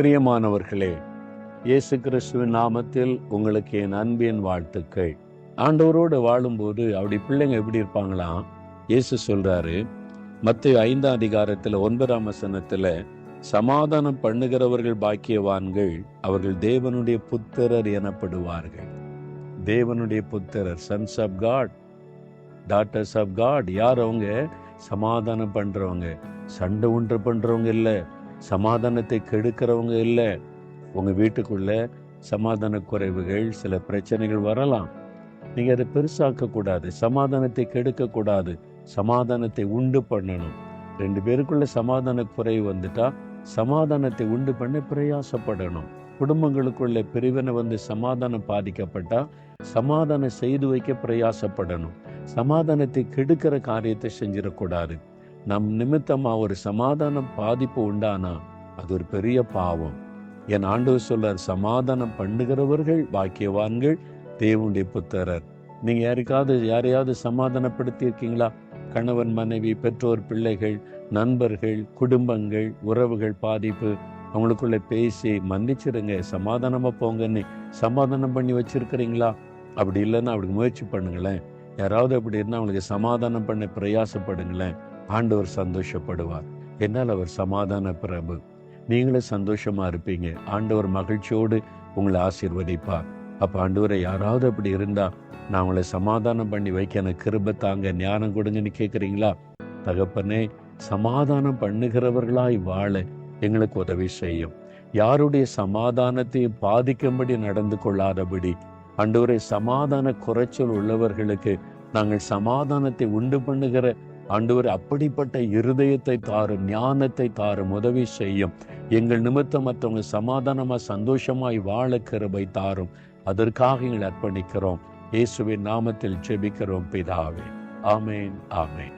பிரியமானவர்களே இயேசு கிறிஸ்துவின் நாமத்தில் உங்களுக்கு என் அன்பின் வாழ்த்துக்கள். ஆண்டவரோடு வாழும்போது அப்படி பிள்ளைங்க எப்படி இருப்பாங்களாம் இயேசு சொல்றாரு மத்திய ஐந்தாம் அதிகாரத்தில் ஒன்பதாம் வசனத்தில் சமாதானம் பண்ணுகிறவர்கள் பாக்கியவான்கள் அவர்கள் தேவனுடைய புத்திரர் எனப்படுவார்கள். தேவனுடைய புத்திரர் sons of God daughters of God யார் அவங்க? சமாதானம் பண்றவங்க. சண்டை ஒன்று பண்றவங்க இல்லை. சமாதானத்தை கெடுக்கிறவங்க இல்லை. உங்கள் வீட்டுக்குள்ள சமாதான குறைவுகள் சில பிரச்சனைகள் வரலாம். நீங்கள் அதை பெருசாக்க கூடாது. சமாதானத்தை கெடுக்கக்கூடாது சமாதானத்தை உண்டு பண்ணணும். ரெண்டு பேருக்குள்ள சமாதான குறைவு வந்துட்டா சமாதானத்தை உண்டு பண்ண பிரயாசப்படணும். குடும்பங்களுக்குள்ள பிரிவினை வந்து சமாதானம் பாதிக்கப்பட்டா சமாதானம் செய்து வைக்க பிரயாசப்படணும். சமாதானத்தை கெடுக்கிற காரியத்தை செஞ்சிடக்கூடாது நம் நிமித்தமா ஒரு சமாதானம் பாதிப்பு உண்டானா? அது ஒரு பெரிய பாவம். என் ஆண்டவர் சொல்லார் சமாதானம் பண்ணுகிறவர்கள் பாக்கியவான்கள் தேவனுடைய புத்தரர். நீங்க யாருக்காவது யாரையாவது சமாதானப்படுத்தி இருக்கீங்களா கணவன் மனைவி பெற்றோர் பிள்ளைகள் நண்பர்கள் குடும்பங்கள் உறவுகள் பாதிப்பு. அவங்களுக்குள்ள பேசி மன்னிச்சிருங்க சமாதானமா போங்கன்னு. சமாதானம் பண்ணி வச்சிருக்கிறீங்களா? அப்படி இல்லைன்னா அவளுக்கு முயற்சி பண்ணுங்களேன். யாராவது அப்படி இருந்தால் அவங்களுக்கு சமாதானம் பண்ண பிரயாசப்படுங்களேன். ஆண்டவர் சந்தோஷப்படுவார். என்னால் அவர் சமாதான பிரபு. நீங்களும் சந்தோஷமா இருப்பீங்க. ஆண்டவர் மகிழ்ச்சியோடு உங்களை ஆசீர்வதிப்பார். அப்ப ஆண்டவரை யாராவது அப்படி இருந்தா நான் உங்களை சமாதானம் பண்ணி வைக்க எனக்கு கிருப தாங்க. ஞானம் கொடுங்கன்னு கேட்குறீங்களா? தகப்பனே சமாதானம் பண்ணுகிறவர்களாய் வாழ எங்களுக்கு உதவி செய்யும். யாருடைய சமாதானத்தையும் பாதிக்கும்படி நடந்து கொள்ளாதபடி அன்றுவரை சமாதான குறைச்சல் உள்ளவர்களுக்கு நாங்கள் சமாதானத்தை உண்டு பண்ணுகிற ஆண்டவர் அப்படிப்பட்ட இருதயத்தை தாரும் ஞானத்தை தாரும் உதவி செய்யும். எங்கள் நிமித்தம் மற்றவங்க சமாதானமா சந்தோஷமாய் வாழ கிருபை தாரும். அதற்காக எங்கள் அர்ப்பணிக்கிறோம். இயேசுவின் நாமத்தில் ஜெபிக்கிறோம் பிதாவே. ஆமேன் ஆமேன்.